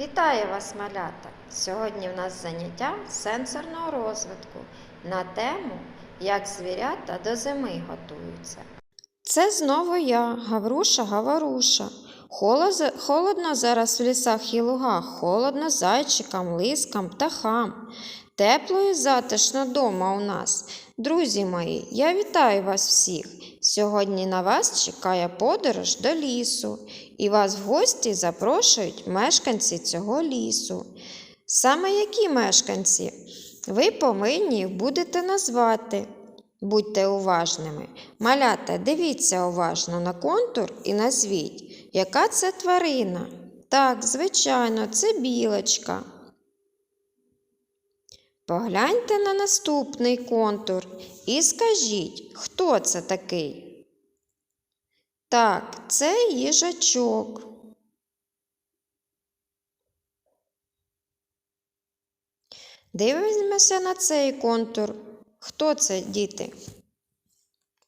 Вітаю вас, малята! Сьогодні в нас заняття сенсорного розвитку на тему Як звірята до зими готуються. Це знову я, Гавруша Гаваруша. Холодно зараз в лісах і лугах, холодно зайчикам, лискам, птахам. Тепло і затишно дома у нас. Друзі мої, я вітаю вас всіх. Сьогодні на вас чекає подорож до лісу, і вас в гості запрошують мешканці цього лісу. Саме які мешканці? Ви повинні будете назвати. Будьте уважними. Малята, дивіться уважно на контур і назвіть, яка це тварина. Так, звичайно, це білочка. Погляньте на наступний контур і скажіть, хто це такий? Так, це їжачок. Дивимося на цей контур. Хто це, діти?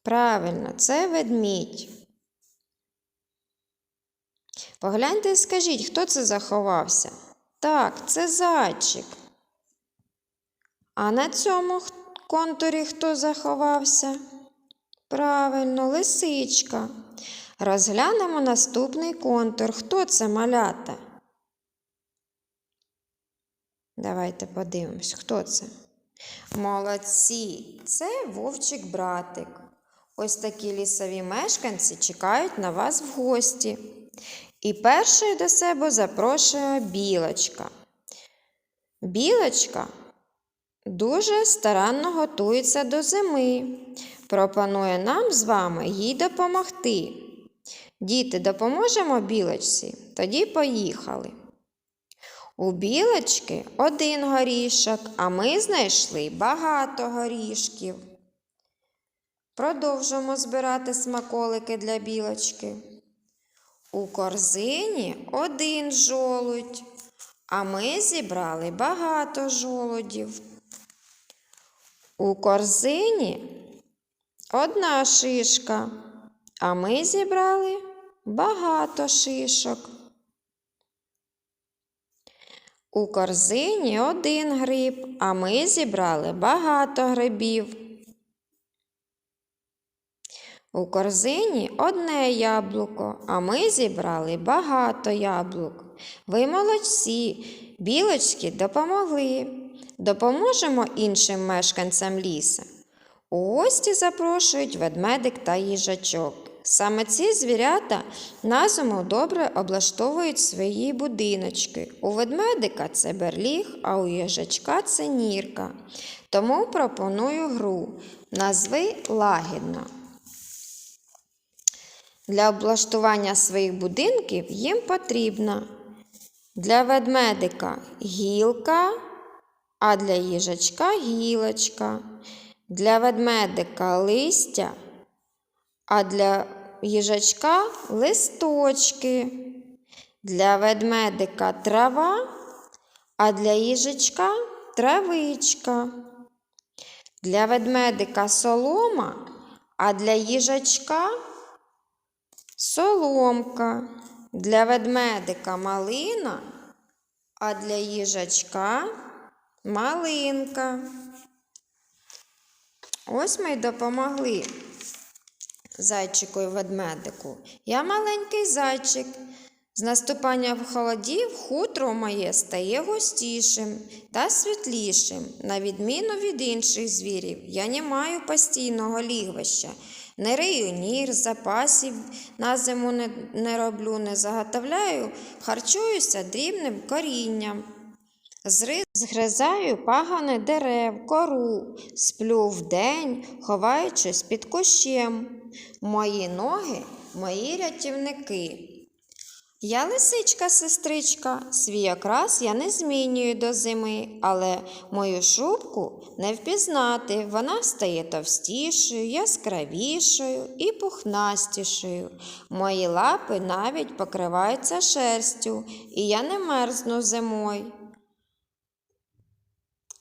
Правильно, це ведмідь. Погляньте і скажіть, хто це заховався? Так, це зайчик. А на цьому контурі хто заховався? Правильно, лисичка. Розглянемо наступний контур. Хто це малята? Давайте подивимось, хто це. Молодці, це вовчик братик. Ось такі лісові мешканці чекають на вас в гості. І першою до себе запрошує білочка. Білочка дуже старанно готується до зими. Пропонує нам з вами їй допомогти. Діти, допоможемо білочці? Тоді поїхали. У білочки один горішок, а ми знайшли багато горішків. Продовжуємо збирати смаколики для білочки. У корзині один жолудь, а ми зібрали багато жолудів. У корзині одна шишка, а ми зібрали багато шишок. У корзині один гриб, а ми зібрали багато грибів. У корзині одне яблуко, а ми зібрали багато яблук. Ви молодці, білочки допомогли. Допоможемо іншим мешканцям ліса. У гості запрошують ведмедик та їжачок. Саме ці звірята на зиму добре облаштовують свої будиночки. У ведмедика це берліг, а у їжачка це нірка. Тому пропоную гру. Назви лагідно. Для облаштування своїх будинків їм потрібна для ведмедика гілка, а для їжачка гілочка. Для ведмедика листя, а для їжачка листочки. Для ведмедика трава, а для їжачка травичка. Для ведмедика солома, а для їжачка соломка. Для ведмедика малина, а для їжачка малинка. Ось ми й допомогли зайчику і ведмедику. Я маленький зайчик. З наступанням холодів хутро моє стає густішим та світлішим. На відміну від інших звірів, я не маю постійного лігвища. Не рию нір, запасів на зиму не, не роблю, не заготовляю, харчуюся дрібним корінням. Зри- Згризаю пагани дерев, кору, сплю вдень, ховаючись під кущем. Мої ноги, мої рятівники. Я лисичка, сестричка, свій окрас я не змінюю до зими, але мою шубку не впізнати. Вона стає товстішою, яскравішою і пухнастішою. Мої лапи навіть покриваються шерстю, і я не мерзну зимою.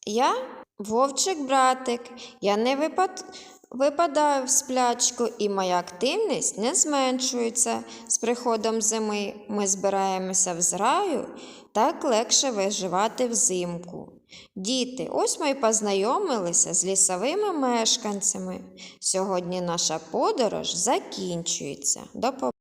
Я вовчик братик, я не випад... випадаю в сплячку, і моя активність не зменшується. З приходом зими ми збираємося в зраю, так легше виживати взимку. Діти, ось ми й познайомилися з лісовими мешканцями. Сьогодні наша подорож закінчується. До побачення.